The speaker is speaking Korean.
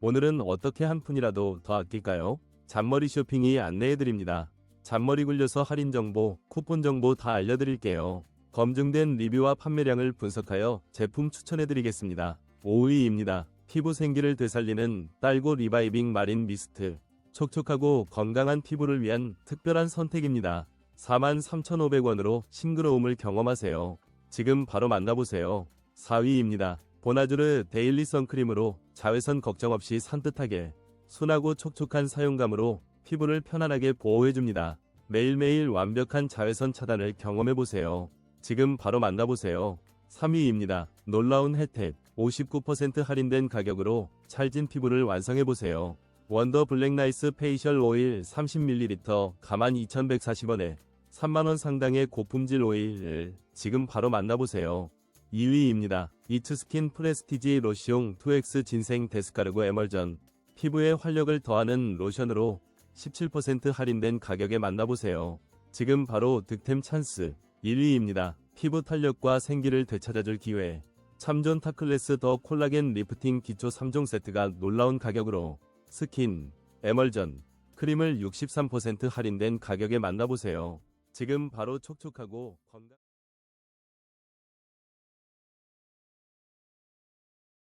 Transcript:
오늘은 어떻게 한 푼이라도 더 아낄까요? 잔머리 쇼핑이 안내해드립니다. 잔머리 굴려서 할인 정보, 쿠폰 정보 다 알려드릴게요. 검증된 리뷰와 판매량을 분석하여 제품 추천해드리겠습니다. 5위입니다. 피부 생기를 되살리는 딸고 리바이빙 마린 미스트. 촉촉하고 건강한 피부를 위한 특별한 선택입니다. 43,500원으로 싱그러움을 경험하세요. 지금 바로 만나보세요. 4위입니다. 보나주르 데일리 선크림으로 자외선 걱정 없이 산뜻하게 순하고 촉촉한 사용감으로 피부를 편안하게 보호해줍니다. 매일매일 완벽한 자외선 차단을 경험해보세요. 지금 바로 만나보세요. 3위입니다. 놀라운 혜택 59% 할인된 가격으로 찰진 피부를 완성해보세요. 원더 블랙나이스 페이셜 오일 30ml 가만 2,140원에 3만원 상당의 고품질 오일을 지금 바로 만나보세요. 2위입니다. 이츠스킨 프레스티지 로시용 2X 진생 데스카르고 에멀전 피부에 활력을 더하는 로션으로 17% 할인된 가격에 만나보세요. 지금 바로 득템 찬스 1위입니다. 피부 탄력과 생기를 되찾아줄 기회 참존 타클래스 더 콜라겐 리프팅 기초 3종 세트가 놀라운 가격으로 스킨, 에멀전, 크림을 63% 할인된 가격에 만나보세요. 지금 바로 촉촉하고 건강